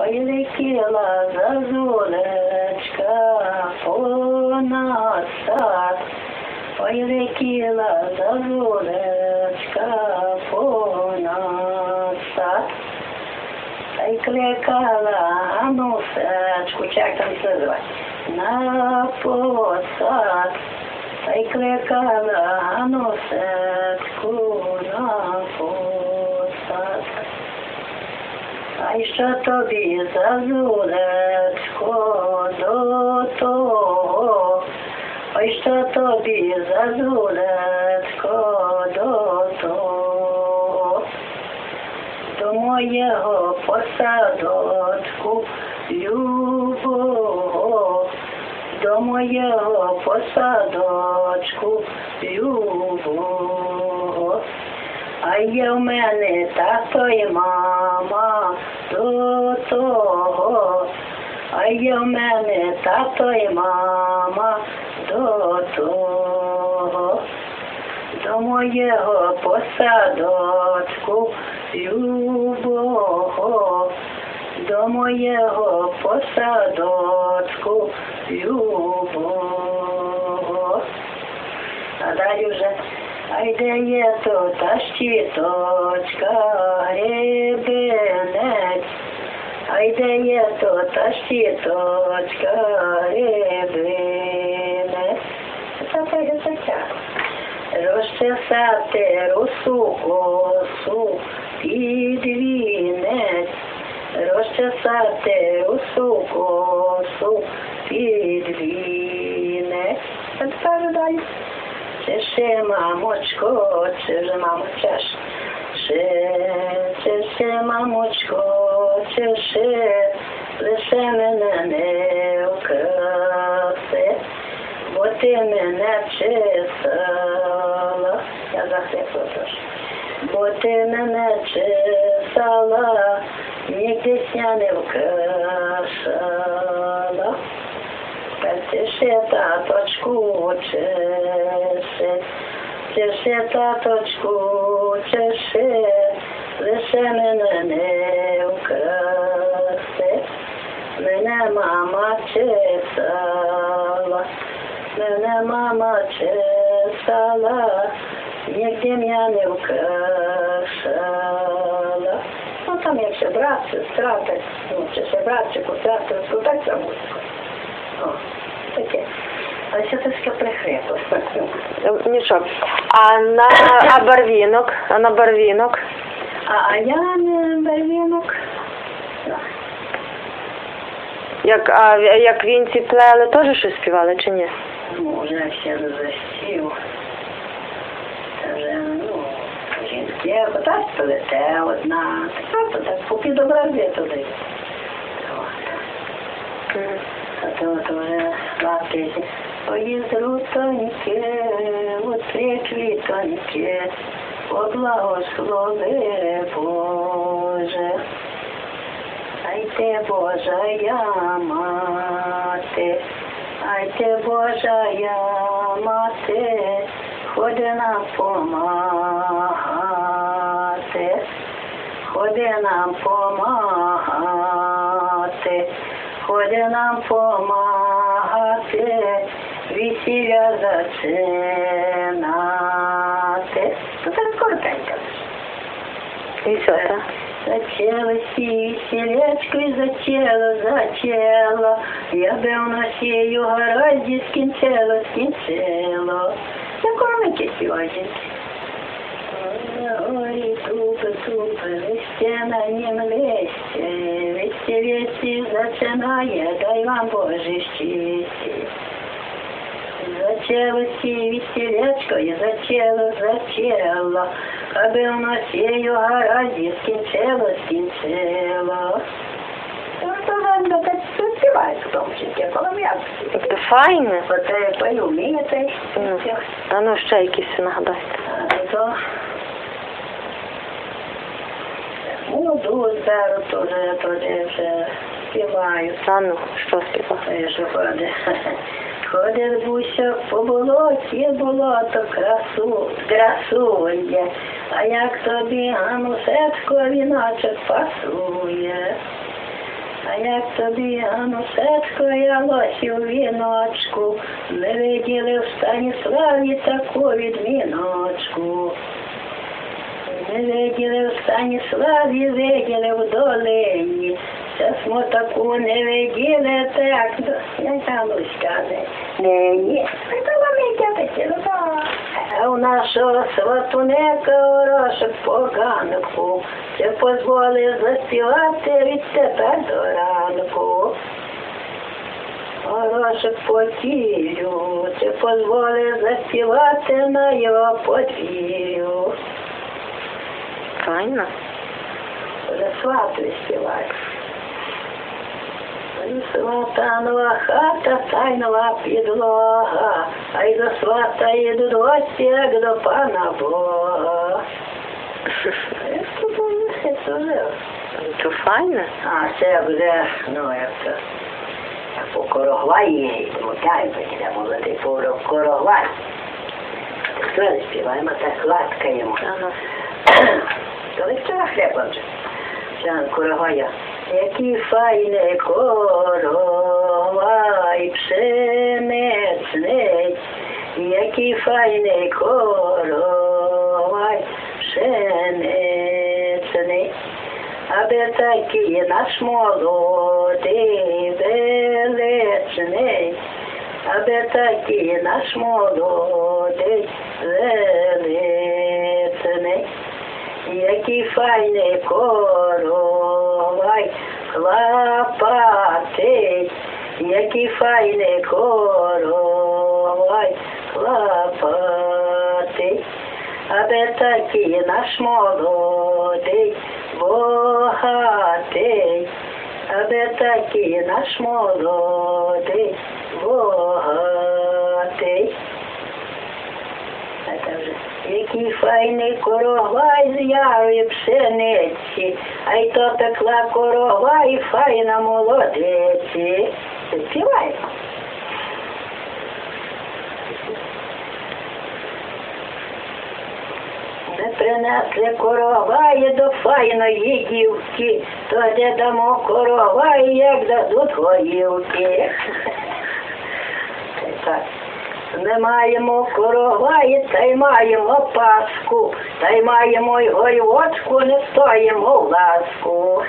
Ой, летіла зазулечка понад сад. Ой, летіла зазулечка понад сад. Та й кликала гнусечку, чи як там це називається, на посад. Та й кликала гнусечку на посад. А й що тобі зазулечко до того? Ой, що тобі зазулечко до того? До моєго посадочку любого, до моєго посадочку любого. А є в мене тато і мама до того. А є в мене тато і мама до того. До моєго посадочку любого, до моєго посадочку любого. А далі вже, ай де є то та щіточка, є то та щіточка, гребенець. Це так життя. Розчесати русу косу під вінець, розчесати русу косу під вінець. А тепер далі. Чеши, мамочко, чи вже мамо чеш. Чи, мамочко, чеши, лише мене не украси, бо ти мене чесала. Я захрипла трошки. Бо ти мене чесала, нігдеся не вкрашала. Чеши, таточку, чеши, чеши, таточку, чеши, лише мене не мама чесала, нігде мене не вкрашала. Ну там як ще брат, сестра, так, ну, чи ще братчику, сестру, так це буде. О, таке. А ще трішки прихрипло. Нічого. А на а барвінок? А на барвінок? А, а я не барвінок. Як, а, як вінці плели, теж щось співали чи ні? Все засів. Це вже, ну, жінки, ота сплете одна. Така то так попідобрази туди. А то, то вже лапки. Ой, зрутоньки, оце квітоньки, поблагослови Боже. Ай ти Божа я мати, ай ти Божа я мати, ходи нам помагати, ходи нам помагати, ходи нам помагати, весілля зачинати. То так коротенько. І все, так? Зачела сілечко і зачела, зачела. Я би в носію гаразді скінчила, скінчила. Я кормики сьогодні. Ой, тупи, тупи, листя на нім листя, листя вісі зачинає, дай вам Боже щастя. Зачела весілячко і зачела, зачела, аби в носію гаразді скінчило, скінчило. Ну, то вам так співають в тому числі, коли я Тобто файне. Оце пою вмієте, Ну, а ну ще якісь нагадайте. то молоду зберу, теж, теж співаю. А ну, що співав? Це ж ходить. Ходить бусьок по болоті, болото красу, красує, а як тобі гамусечко віночок пасує. а як тобі, анусечко, я лосі у віночку, не виділи в Станіславі таку відміночку. Не виділи в Станіславі, виділи в долині. Це смо таку не виділи, так, я Гануська не, не. Ну, то вони дядьки, ну, то. А у нашого сватунека орошок поганку, це дозволив заспівати відтепер до ранку. Орошок потірю, це дозволив заспівати на його подвір'ю. Файно. Вже свату співають. Сватанова хата, тайнова підлога, а й до свата йдуть гості, як до пана Бога. Як то було, це вже. То файно. А це буде, ну як це, як по Корогваї, йдемо, дай буде молодий по Корогваї. Хто не співаємо, так ласкаємо. Ага. Коли вчора хліба вже. Жан Курагая. Який файний коровай пшеничний, який файний коровай пшеничний, аби такий наш молодий величний, хлопатий, який файний коровай хлопатий, аби такий наш молодий богатий, аби такий наш молодий богатий. Який файний корогвай з ярої пшениці, а й то пекла корова і файна молодиці. Співаємо. Не принесли короваї до файної дівки, то де дамо короваї, як дадуть горілки. Так. Не маємо короваї, та й маємо паску, та й маємо й горівочку, не стоїмо в ласку.